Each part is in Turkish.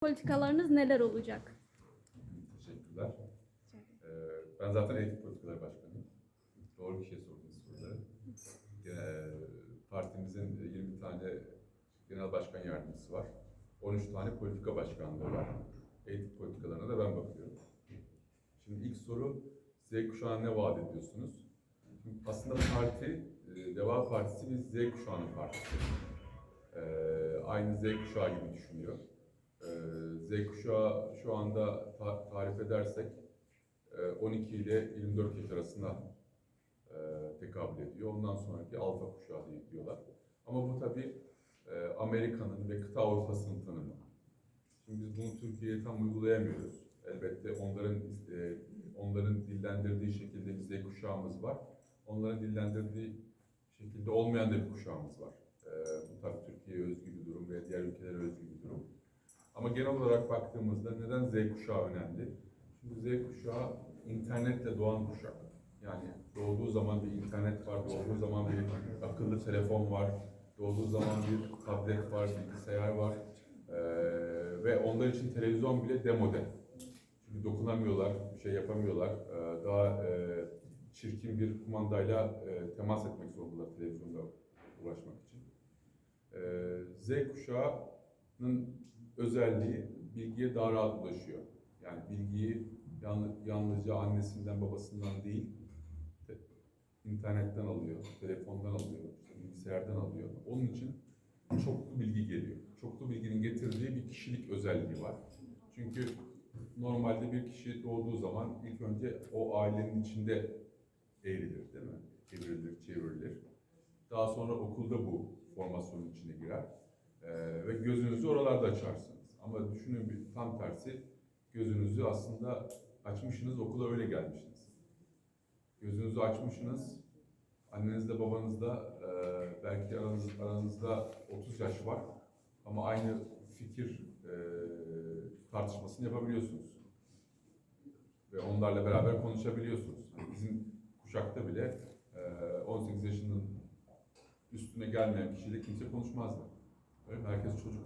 politikalarınız neler olacak? Teşekkürler. Ee, ben zaten eğitim politikaları başkanıyım. Doğru kişiye sordunuz soruları. Ee, partimizin 20 tane genel başkan yardımcısı var. 13 tane politika başkanlığı var. Eğitim politikalarına da ben bakıyorum. Şimdi ilk soru Z kuşağına ne vaat ediyorsunuz? Şimdi aslında parti, e, Deva Partisi bir Z kuşağının partisi. Ee, aynı Z kuşağı gibi düşünüyor. Ee, Z kuşağı şu anda ta- tarif edersek e, 12 ile 24 yaş arasında e, tekabül ediyor. Ondan sonraki alfa kuşağı diye diyorlar. Ama bu tabii e, Amerika'nın ve kıta Avrupa'sının tanımı. Şimdi biz bunu Türkiye'ye tam uygulayamıyoruz. Elbette onların e, onların dillendirdiği şekilde bir Z kuşağımız var. Onların dillendirdiği şekilde olmayan da bir kuşağımız var. E, bu tabii Türkiye'ye özgü bir durum ve diğer ülkelere özgü bir durum. Ama genel olarak baktığımızda neden Z kuşağı önemli? Çünkü Z kuşağı internetle doğan kuşak. Yani doğduğu zaman bir internet var, doğduğu zaman bir akıllı telefon var, doğduğu zaman bir tablet var, bilgisayar var. Ee, ve onlar için televizyon bile demode. Çünkü dokunamıyorlar, bir şey yapamıyorlar. Ee, daha e, çirkin bir kumandayla e, temas etmek zorundalar televizyonda ulaşmak için. Ee, Z kuşağının özelliği bilgiye daha rahat ulaşıyor. Yani bilgiyi yalnız, yalnızca annesinden babasından değil, te- internetten alıyor, telefondan alıyor, bilgisayardan alıyor. Onun için çoklu bilgi geliyor. Çoklu bilginin getirdiği bir kişilik özelliği var. Çünkü normalde bir kişi doğduğu zaman ilk önce o ailenin içinde eğrilir değil mi? Evrilir, çevrilir. Daha sonra okulda bu formasyonun içine girer. Ee, ve gözünüzü oralarda açarsınız. Ama düşünün bir tam tersi gözünüzü aslında açmışsınız okula öyle gelmişsiniz. Gözünüzü açmışsınız annenizle babanızla e, belki aranız, aranızda 30 yaş var ama aynı fikir e, tartışmasını yapabiliyorsunuz. Ve onlarla beraber konuşabiliyorsunuz. Yani bizim kuşakta bile e, 18 yaşının üstüne gelmeyen kişiyle kimse konuşmazdı. Herkes çocuk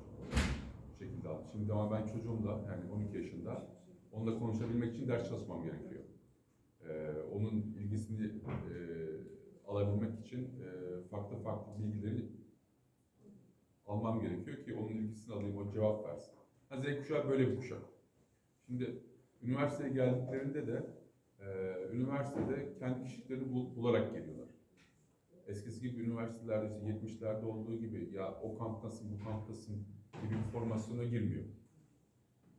şekilde aldı. Şimdi ama ben çocuğumla yani 12 yaşında onunla konuşabilmek için ders çalışmam gerekiyor. Ee, onun ilgisini e, alabilmek için e, farklı farklı bilgileri almam gerekiyor ki onun ilgisini alayım, o cevap versin. Ha, Z kuşağı böyle bir kuşak. Şimdi üniversiteye geldiklerinde de e, üniversitede kendi kişiliklerini bul- bularak geliyorlar. Eskisi gibi üniversitelerde işte 70'lerde olduğu gibi ya o kamptasın bu kamptasın gibi bir formasyona girmiyor.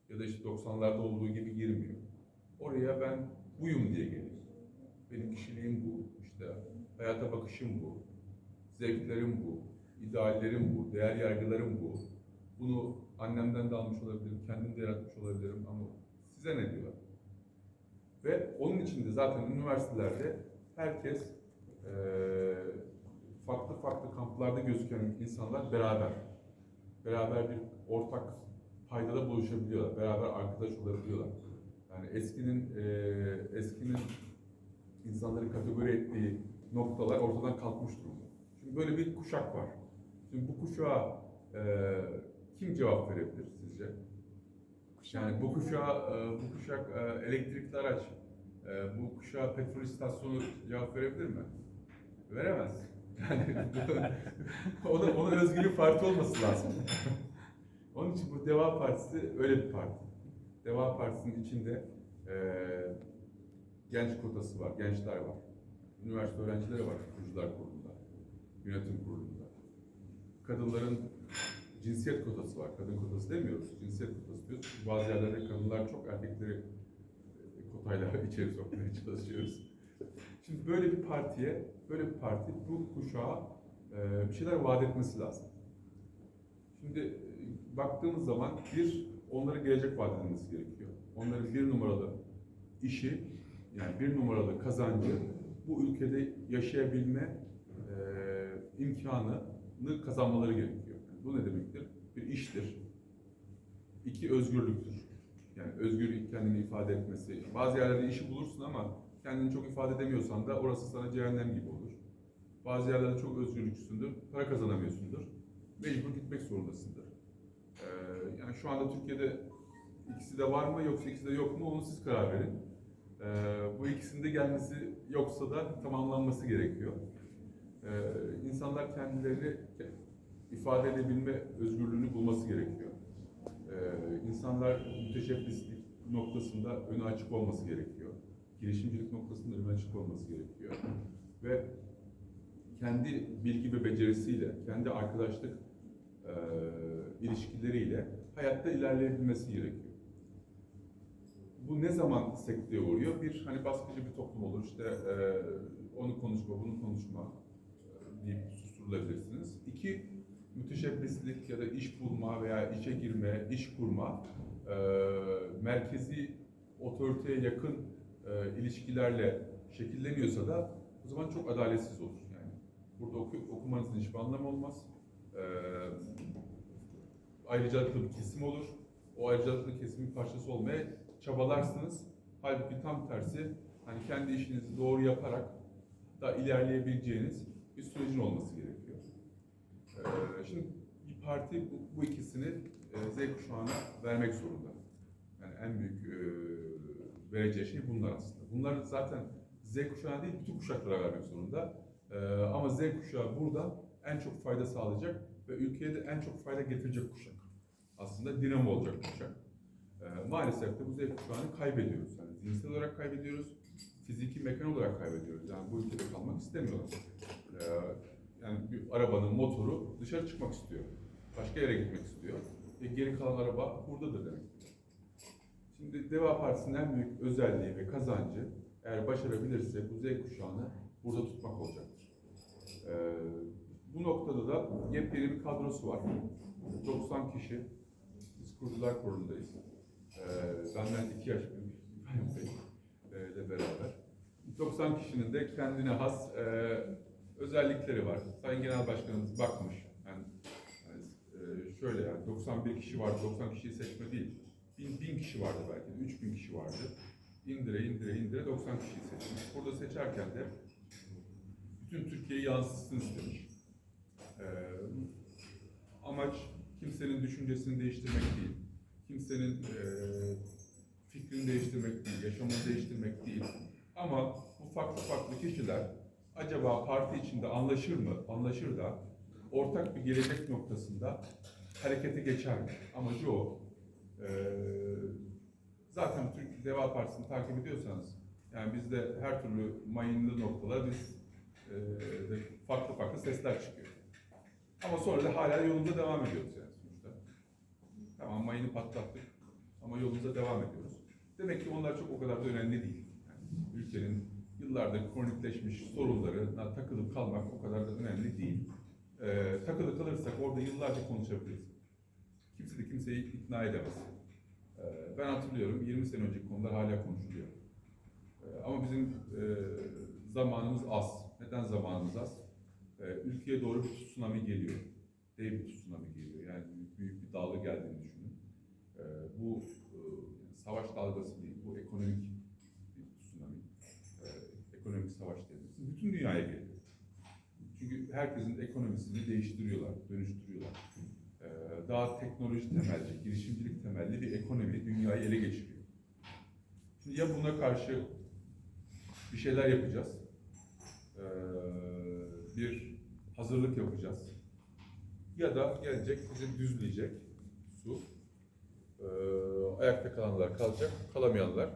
Ya da işte 90'larda olduğu gibi girmiyor. Oraya ben buyum diye geliyor. Benim kişiliğim bu, işte hayata bakışım bu, zevklerim bu, ideallerim bu, değer yargılarım bu. Bunu annemden de almış olabilirim, kendim de yaratmış olabilirim ama size ne diyorlar? Ve onun için de zaten üniversitelerde herkes eee, farklı farklı kamplarda gözüken insanlar beraber. Beraber bir ortak paydada buluşabiliyorlar. Beraber arkadaş olabiliyorlar. Yani eskinin eee, eskinin insanları kategori ettiği noktalar ortadan kalkmış durumda. Şimdi böyle bir kuşak var. Şimdi bu kuşağa eee, kim cevap verebilir sizce? Yani bu kuşağa, e, bu kuşak e, elektrikli araç, e, bu kuşağa petrol istasyonu cevap verebilir mi? Veremez. Yani ona, ona özgü bir parti olması lazım. Onun için bu Deva Partisi öyle bir parti. Deva Partisi'nin içinde e, genç kotası var, gençler var. Üniversite öğrencileri var kurucular kurulunda, yönetim kurulunda. Kadınların cinsiyet kotası var. Kadın kotası demiyoruz. Cinsiyet kotası diyoruz. Bazı yerlerde kadınlar çok erkekleri kotayla içeri sokmaya çalışıyoruz. Şimdi böyle bir partiye, böyle bir parti bu kuşağa e, bir şeyler vaat etmesi lazım. Şimdi e, baktığımız zaman bir, onlara gelecek vaat edilmesi gerekiyor. Onların bir numaralı işi, yani bir numaralı kazancı bu ülkede yaşayabilme e, imkanını kazanmaları gerekiyor. Yani bu ne demektir? Bir iştir. İki özgürlüktür. Yani özgür kendini ifade etmesi. Bazı yerlerde işi bulursun ama kendini çok ifade edemiyorsan da orası sana cehennem gibi olur. Bazı yerlerde çok özgürlükçüsündür, para kazanamıyorsundur. Mecbur gitmek zorundasındır. Ee, yani şu anda Türkiye'de ikisi de var mı yoksa ikisi de yok mu onu siz karar verin. Ee, bu ikisinde gelmesi yoksa da tamamlanması gerekiyor. Ee, insanlar kendilerini ifade edebilme özgürlüğünü bulması gerekiyor. Ee, insanlar müteşebbislik noktasında önü açık olması gerekiyor. Girişimcilik noktasında önü açık olması gerekiyor. Ve kendi bilgi ve becerisiyle, kendi arkadaşlık e, ilişkileriyle hayatta ilerleyebilmesi gerekiyor. Bu ne zaman sekteye uğruyor? Bir hani baskıcı bir toplum olur. İşte e, onu konuşma, bunu konuşma e, deyip susturulabilirsiniz. İki, müteşebbislik ya da iş bulma veya işe girme, iş kurma e, merkezi otoriteye yakın e, ilişkilerle şekilleniyorsa da o zaman çok adaletsiz olur. Yani burada oku, okumanızın hiçbir anlamı olmaz. E, ayrıcalıklı bir kesim olur. O ayrıcalıklı kesimin parçası olmaya çabalarsınız. Halbuki tam tersi hani kendi işinizi doğru yaparak da ilerleyebileceğiniz bir sürecin olması gerekiyor. Ee, şimdi bir parti bu, bu ikisini e, Z kuşağına vermek zorunda. Yani en büyük e, vereceği şey bunlar aslında. Bunlar zaten Z kuşağına değil bütün kuşaklara vermek zorunda. Ee, ama Z kuşağı burada en çok fayda sağlayacak ve ülkeye de en çok fayda getirecek kuşak. Aslında dinamo olacak kuşak. Ee, maalesef de bu Z kuşağını kaybediyoruz. Yani zihinsel olarak kaybediyoruz, fiziki mekan olarak kaybediyoruz. Yani bu ülkede kalmak istemiyorlar. Ee, yani bir arabanın motoru dışarı çıkmak istiyor. Başka yere gitmek istiyor. Ve geri kalan araba buradadır demek. Şimdi Deva Partisi'nin en büyük özelliği ve kazancı eğer başarabilirse bu Z kuşağını burada tutmak olacaktır. Ee, bu noktada da yepyeni bir kadrosu var. 90 kişi. Biz kurucular kurulundayız. Ee, benden iki yaş büyük İbrahim Bey e, ile beraber. 90 kişinin de kendine has e, özellikleri var. Sayın Genel Başkanımız bakmış. Yani, yani, e, şöyle yani 91 kişi vardı, 90 kişiyi seçme değil. 1000, 1000 kişi vardı belki de, 3000 kişi vardı. İndire indire indire 90 kişiyi seçmiş. Burada seçerken de bütün Türkiye'yi yansıtsın istemiş. Ee, amaç kimsenin düşüncesini değiştirmek değil. Kimsenin e, fikrini değiştirmek değil, yaşamını değiştirmek değil. Ama bu farklı farklı kişiler acaba parti içinde anlaşır mı? Anlaşır da ortak bir gelecek noktasında harekete geçer mi? Amacı o. Ee, zaten Türk Deva Partisi'ni takip ediyorsanız yani bizde her türlü mayınlı noktalar biz e, de farklı farklı sesler çıkıyor. Ama sonra da hala yolumuza devam ediyoruz yani sonuçta. Tamam mayını patlattık ama yolumuza devam ediyoruz. Demek ki onlar çok o kadar da önemli değil. Yani ülkenin yıllardır kronikleşmiş sorunlarına takılıp kalmak o kadar da önemli değil. Ee, takılı kalırsak orada yıllarca konuşabiliriz. Kimse de kimseyi ikna edemez. Ee, ben hatırlıyorum 20 sene önceki konular hala konuşuluyor. Ee, ama bizim e, zamanımız az. Neden zamanımız az? Ee, ülkeye doğru bir tsunami geliyor. Dev bir tsunami geliyor. Yani büyük, bir dalga geldiğini düşünün. Bu e, savaş dalgası değil, bu ekonomik bir tsunami. Ekonomik savaş dediğimiz. Bütün dünyaya geliyor. Çünkü herkesin ekonomisini değiştiriyorlar, dönüştürüyorlar. Ee, daha teknoloji temelli, girişimcilik temelli bir ekonomi dünyayı ele geçiriyor. Şimdi ya buna karşı bir şeyler yapacağız. Ee, bir hazırlık yapacağız. Ya da gelecek bizi düzleyecek su. Ee, ayakta kalanlar kalacak, kalamayanlar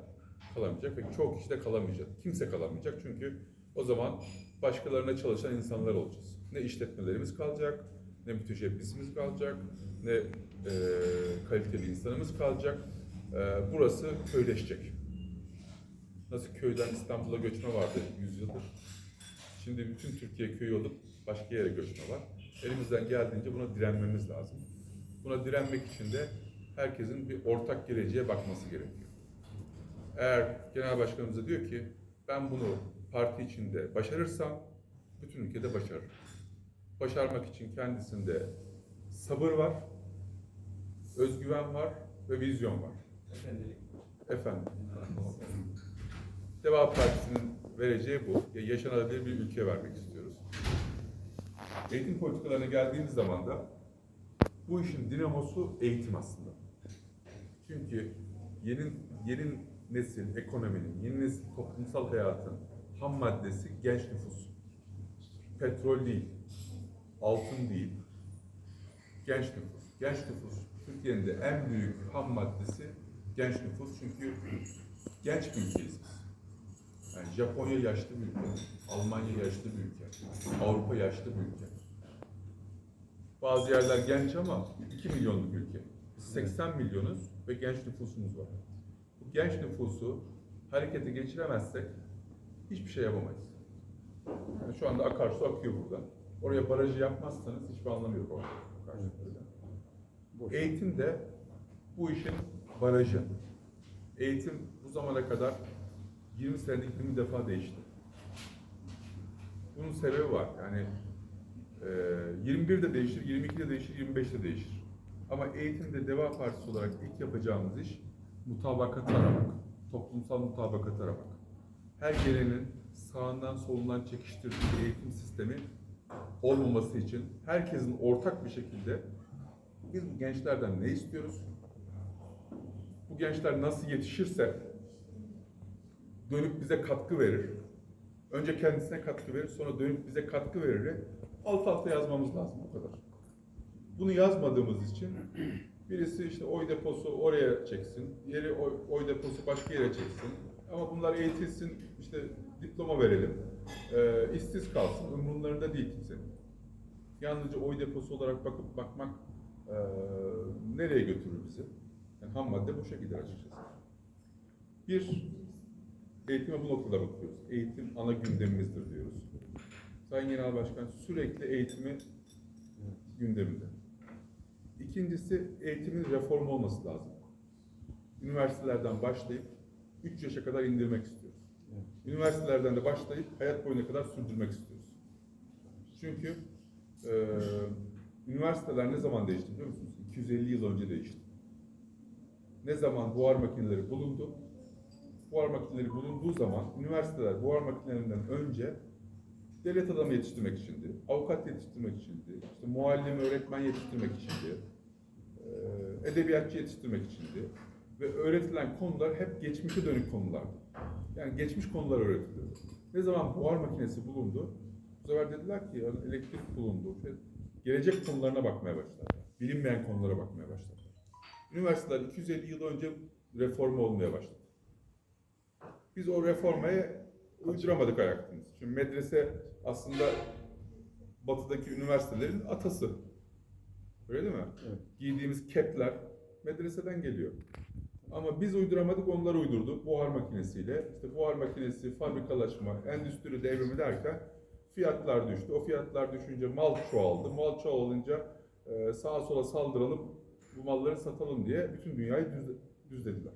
kalamayacak ve çok kişi de kalamayacak. Kimse kalamayacak çünkü o zaman başkalarına çalışan insanlar olacağız. Ne işletmelerimiz kalacak, ne müteşebbisimiz kalacak, ne e, kaliteli insanımız kalacak. E, burası köyleşecek. Nasıl köyden İstanbul'a göçme vardı yüzyıldır. Şimdi bütün Türkiye köy olup başka yere göçme var. Elimizden geldiğince buna direnmemiz lazım. Buna direnmek için de herkesin bir ortak geleceğe bakması gerekiyor. Eğer genel başkanımız da diyor ki ben bunu parti içinde başarırsam bütün ülkede başarırım. Başarmak için kendisinde sabır var, özgüven var ve vizyon var. Efendim. Deva Partisi'nin vereceği bu. Ya Yaşanabilir bir ülke vermek istiyoruz. Eğitim politikalarına geldiğimiz zaman da bu işin dinamosu eğitim aslında. Çünkü yeni yeni nesil ekonominin, yeni nesil toplumsal hayatın ham maddesi genç nüfus. Petrol değil, altın değil, genç nüfus. Genç nüfus Türkiye'nin de en büyük ham maddesi genç nüfus çünkü genç bir ülkeyiz biz. Yani Japonya yaşlı bir ülke, Almanya yaşlı bir ülke, Avrupa yaşlı bir ülke. Bazı yerler genç ama 2 milyonluk ülke. Biz 80 milyonuz ve genç nüfusumuz var. Bu genç nüfusu harekete geçiremezsek hiçbir şey yapamayız. Yani şu anda akarsu akıyor burada. Oraya barajı yapmazsanız hiçbir anlamı yok orada. Eğitim de bu işin barajı. Eğitim bu zamana kadar 20 senede 20 defa değişti. Bunun sebebi var. Yani e, 21 de değişir, 22 de değişir, 25 de değişir. Ama eğitimde Deva Partisi olarak ilk yapacağımız iş mutabakatı aramak. Toplumsal mutabakatı aramak. Her gelenin sağından solundan çekiştirdiği eğitim sistemi olmaması için herkesin ortak bir şekilde biz bu gençlerden ne istiyoruz? Bu gençler nasıl yetişirse dönüp bize katkı verir. Önce kendisine katkı verir, sonra dönüp bize katkı verir. Alt alta yazmamız lazım bu kadar. Bunu yazmadığımız için birisi işte oy deposu oraya çeksin, diğeri oy, oy deposu başka yere çeksin. Ama bunlar eğitilsin, işte diploma verelim, ee, işsiz kalsın, umurlarında değil kimsenin. Yalnızca oy deposu olarak bakıp bakmak ee, nereye götürür bizi? Yani ham madde bu şekilde açıkçası. Bir, eğitime bu noktada bakıyoruz. Eğitim ana gündemimizdir diyoruz. Sayın Genel Başkan sürekli eğitimi gündeminde. İkincisi eğitimin reform olması lazım. Üniversitelerden başlayıp 3 yaşa kadar indirmek istiyoruz. Üniversitelerden de başlayıp hayat boyuna kadar sürdürmek istiyoruz. Çünkü e, üniversiteler ne zaman değişti biliyor musunuz? 250 yıl önce değişti. Ne zaman buhar makineleri bulundu? Buhar makineleri bulunduğu zaman üniversiteler buhar makinelerinden önce devlet adamı yetiştirmek içindi, avukat yetiştirmek içindi, işte muallim, öğretmen yetiştirmek içindi, eee, edebiyatçı yetiştirmek içindi ve öğretilen konular hep geçmişe dönük konulardı. Yani geçmiş konular öğretiliyordu. Ne zaman buhar makinesi bulundu, bu sefer dediler ki elektrik bulundu ve gelecek konularına bakmaya başladılar. Bilinmeyen konulara bakmaya başladılar. Üniversiteler 250 yıl önce reforme olmaya başladı. Biz o reformaya uyduramadık ayaktınız. Şimdi medrese aslında batıdaki üniversitelerin atası. Öyle değil mi? Evet. Giydiğimiz kepler medreseden geliyor. Ama biz uyduramadık, onlar uydurdu buhar makinesiyle. İşte buhar makinesi, fabrikalaşma, endüstri devrimi derken fiyatlar düştü. O fiyatlar düşünce mal çoğaldı. Mal çoğalınca e, sağa sola saldıralım, bu malları satalım diye bütün dünyayı düz, düzlediler.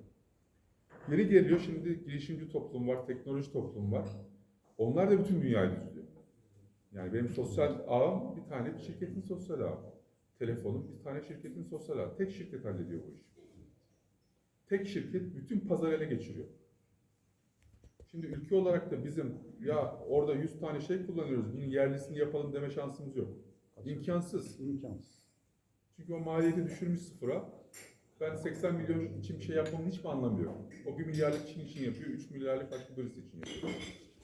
Yeni geliyor şimdi girişimci toplum var, teknoloji toplum var. Onlar da bütün dünyayı düzlüyor. Yani benim sosyal ağım bir tane bir şirketin sosyal ağı. Telefonum bir tane şirketin sosyal ağı. Tek şirket hallediyor bu işi. Tek şirket bütün pazar ele geçiriyor. Şimdi ülke olarak da bizim ya orada 100 tane şey kullanıyoruz, bunun yerlisini yapalım deme şansımız yok. İmkansız. İmkansız. Çünkü o maliyeti düşürmüş sıfıra. Ben 80 milyon için bir şey yapmamın hiçbir anlamı yok. O 1 milyarlık Çin için yapıyor, 3 milyarlık başka birisi için yapıyor.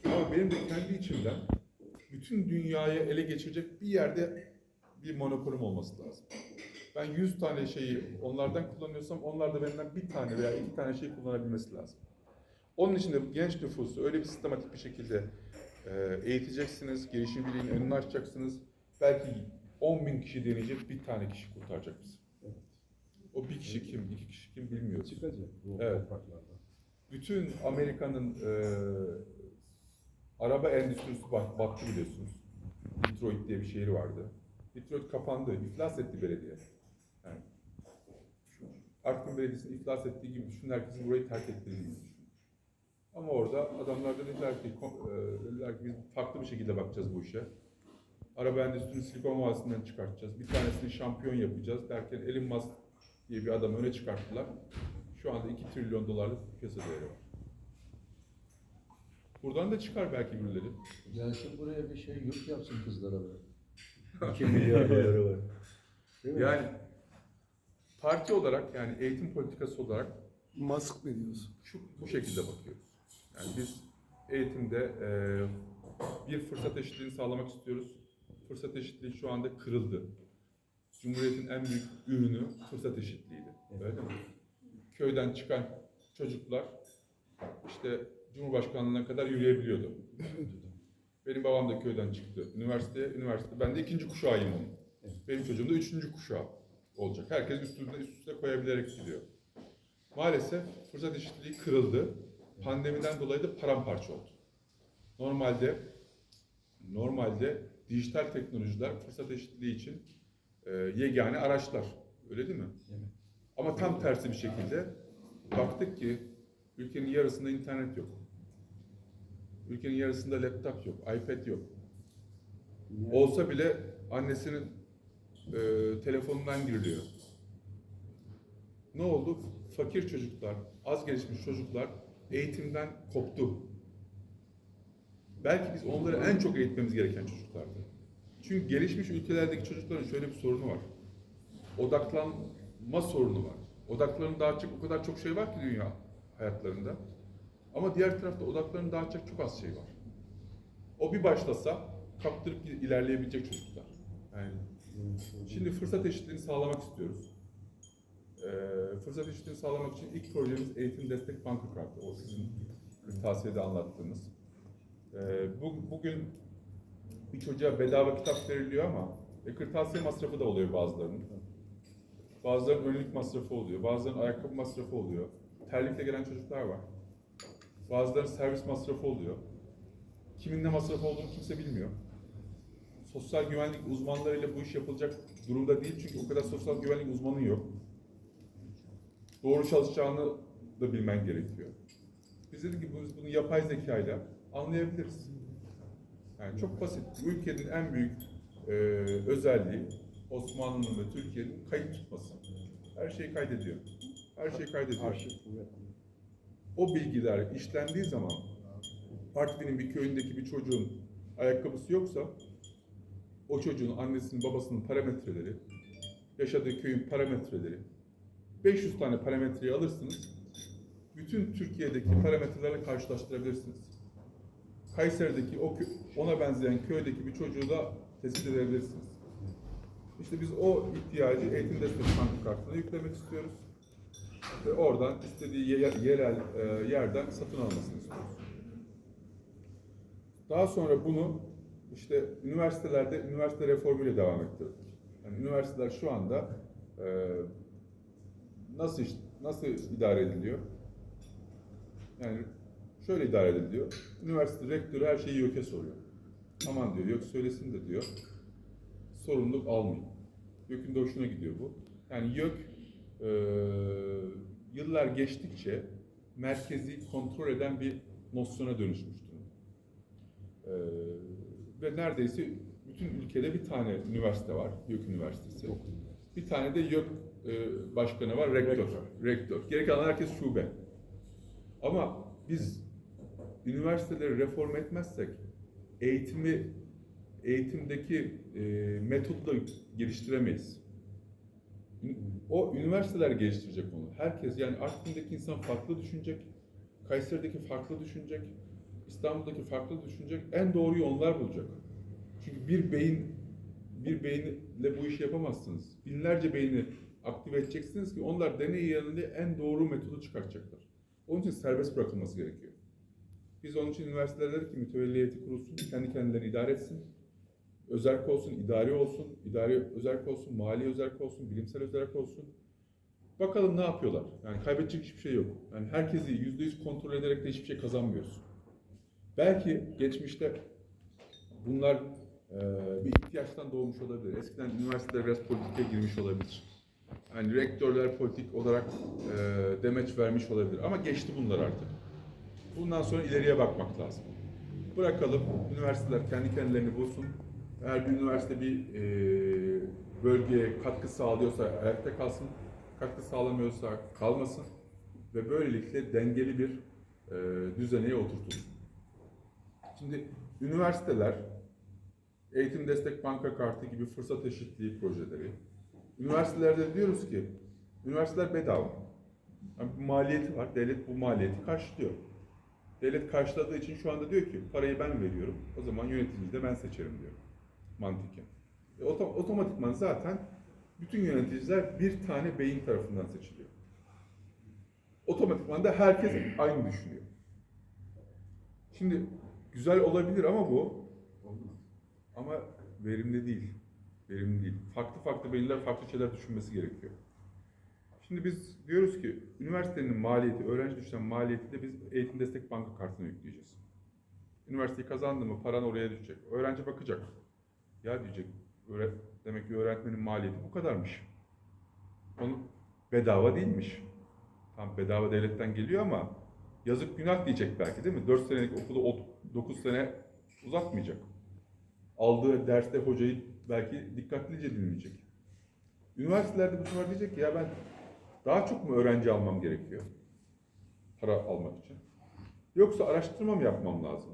Ama benim de kendi içimden bütün dünyayı ele geçirecek bir yerde bir monopolüm olması lazım. Ben 100 tane şeyi onlardan kullanıyorsam onlar da benden bir tane veya iki tane şey kullanabilmesi lazım. Onun için de genç nüfusu öyle bir sistematik bir şekilde e, eğiteceksiniz, girişimciliğin önünü açacaksınız. Belki 10 bin kişi deneyecek, bir tane kişi kurtaracak bizi. Evet. O bir kişi kim, iki kişi kim bilmiyoruz. Çıkacak bu Evet. topraklarda. Bütün Amerika'nın e, araba endüstrisi bat- battı biliyorsunuz. Detroit diye bir şehir vardı. Detroit kapandı, iflas etti belediye. Yani, Artvin Belediyesi'nin iflas ettiği gibi düşünün, herkesin burayı terk ettiğini düşünün. Ama orada adamlar da dediler ki, e, dediler ki biz farklı bir şekilde bakacağız bu işe. Araba endüstrisini Silikon Vadisi'nden çıkartacağız. Bir tanesini şampiyon yapacağız derken Elon Musk diye bir adamı öne çıkarttılar. Şu anda 2 trilyon dolarlık piyasa değeri var. Buradan da çıkar belki birileri. Gelsin buraya bir şey yurt yapsın kızlara be. 2 milyar doları var. Değil mi? Yani Parti olarak yani eğitim politikası olarak Mask ne diyorsun? şu bu şekilde bakıyoruz. Yani biz eğitimde e, bir fırsat eşitliğini sağlamak istiyoruz. Fırsat eşitliği şu anda kırıldı. Cumhuriyetin en büyük ürünü fırsat eşitliğiydi. Öyle mi? Köyden çıkan çocuklar işte Cumhurbaşkanlığına kadar yürüyebiliyordu. Benim babam da köyden çıktı. Üniversiteye, üniversite. Ben de ikinci kuşağıyım onun. Benim çocuğum da üçüncü kuşağı olacak. Herkes üstüne üst üste koyabilerek gidiyor. Maalesef fırsat eşitliği kırıldı. Pandemiden dolayı da paramparça oldu. Normalde normalde dijital teknolojiler fırsat eşitliği için e, yegane araçlar. Öyle değil mi? Ama tam tersi bir şekilde baktık ki ülkenin yarısında internet yok. Ülkenin yarısında laptop yok, iPad yok. Olsa bile annesinin e, telefonundan giriliyor. Ne oldu? Fakir çocuklar, az gelişmiş çocuklar eğitimden koptu. Belki biz onları en çok eğitmemiz gereken çocuklardı. Çünkü gelişmiş ülkelerdeki çocukların şöyle bir sorunu var. Odaklanma sorunu var. Odaklarının daha çok o kadar çok şey var ki dünya hayatlarında. Ama diğer tarafta odaklarının daha çok az şey var. O bir başlasa kaptırıp ilerleyebilecek çocuklar. Yani Şimdi fırsat eşitliğini sağlamak istiyoruz. Ee, fırsat eşitliğini sağlamak için ilk projemiz Eğitim Destek Banka Kartı. O sizin tavsiyede anlattığınız. Ee, bu, bugün bir çocuğa bedava kitap veriliyor ama e, kırtasiye masrafı da oluyor bazılarının. Bazılarının önlük masrafı oluyor, bazılarının ayakkabı masrafı oluyor. Terlikle gelen çocuklar var. Bazılarının servis masrafı oluyor. Kimin ne masrafı olduğunu kimse bilmiyor sosyal güvenlik uzmanlarıyla bu iş yapılacak durumda değil çünkü o kadar sosyal güvenlik uzmanı yok. Doğru çalışacağını da bilmen gerekiyor. Biz dedik ki biz bunu yapay zekayla anlayabiliriz. Yani çok basit. Bu ülkenin en büyük e, özelliği Osmanlı'nın ve Türkiye'nin kayıt tutması. Her şeyi kaydediyor. Her şeyi kaydediyor. O bilgiler işlendiği zaman Artvin'in bir köyündeki bir çocuğun ayakkabısı yoksa o çocuğun annesinin babasının parametreleri, yaşadığı köyün parametreleri, 500 tane parametreyi alırsınız, bütün Türkiye'deki parametrelerle karşılaştırabilirsiniz. Kayseri'deki o ona benzeyen köydeki bir çocuğu da tespit edebilirsiniz. İşte biz o ihtiyacı eğitim destek banka kartına yüklemek istiyoruz. Ve oradan istediği ye- yerel e, yerden satın almasını istiyoruz. Daha sonra bunu işte üniversitelerde üniversite reformuyla devam ettirdik. Yani üniversiteler şu anda e, nasıl nasıl idare ediliyor? Yani şöyle idare ediliyor. Üniversite rektörü her şeyi YÖK'e soruyor. Aman diyor YÖK söylesin de diyor. Sorumluluk almayın. YÖK'ün de hoşuna gidiyor bu. Yani YÖK e, yıllar geçtikçe merkezi kontrol eden bir nosyona dönüşmüş durumda. E, ve neredeyse bütün ülkede bir tane üniversite var, YÖK Üniversitesi. Bir tane de YÖK e, başkanı var, rektör. Rektör. Geri kalan herkes şube. Ama biz üniversiteleri reform etmezsek eğitimi eğitimdeki e, metodu da geliştiremeyiz. O üniversiteler geliştirecek onu. Herkes yani Artvin'deki insan farklı düşünecek, Kayseri'deki farklı düşünecek, İstanbul'daki farklı düşünecek. En doğruyu onlar bulacak. Çünkü bir beyin bir beyinle bu işi yapamazsınız. Binlerce beyni aktive edeceksiniz ki onlar deney yanında en doğru metodu çıkartacaklar. Onun için serbest bırakılması gerekiyor. Biz onun için üniversitelere dedik ki mütevelli kurulsun, kendi kendilerini idare etsin. Özerk olsun, idari olsun, idari özerk olsun, mali özerk olsun, bilimsel özerk olsun. Bakalım ne yapıyorlar. Yani kaybedecek hiçbir şey yok. Yani herkesi yüzde yüz kontrol ederek de hiçbir şey kazanmıyoruz. Belki geçmişte bunlar e, bir ihtiyaçtan doğmuş olabilir. Eskiden üniversiteler biraz politikaya girmiş olabilir. Yani rektörler politik olarak e, demeç vermiş olabilir. Ama geçti bunlar artık. Bundan sonra ileriye bakmak lazım. Bırakalım, üniversiteler kendi kendilerini bulsun. Eğer bir üniversite bir e, bölgeye katkı sağlıyorsa ayakta kalsın, katkı sağlamıyorsa kalmasın ve böylelikle dengeli bir e, düzeneye oturtulsun. Şimdi üniversiteler, eğitim destek banka kartı gibi fırsat eşitliği projeleri, üniversitelerde diyoruz ki Üniversiteler bedava. Yani bir maliyeti var. Devlet bu maliyeti karşılıyor. Devlet karşıladığı için şu anda diyor ki parayı ben veriyorum. O zaman yöneticiyi de ben seçerim diyor. Mantıken. E, oto- otomatikman zaten bütün yöneticiler bir tane beyin tarafından seçiliyor. Otomatikman da herkes aynı düşünüyor. Şimdi güzel olabilir ama bu ama verimli değil. Verimli değil. Farklı farklı beyinler farklı şeyler düşünmesi gerekiyor. Şimdi biz diyoruz ki üniversitenin maliyeti, öğrenci düşen maliyeti de biz eğitim destek banka kartına yükleyeceğiz. Üniversiteyi kazandı mı paran oraya düşecek. Öğrenci bakacak. Ya diyecek, demek ki öğretmenin maliyeti bu kadarmış. Onu bedava değilmiş. Tam bedava devletten geliyor ama yazık günah diyecek belki değil mi? 4 senelik okulu 9 sene uzatmayacak. Aldığı derste hocayı belki dikkatlice dinleyecek. Üniversitelerde bu sefer diyecek ki ya ben daha çok mu öğrenci almam gerekiyor? Para almak için. Yoksa araştırma mı yapmam lazım?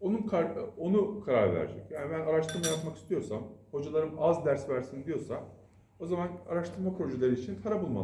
Onun kar- onu karar verecek. Yani ben araştırma yapmak istiyorsam, hocalarım az ders versin diyorsa o zaman araştırma projeleri için para bulmam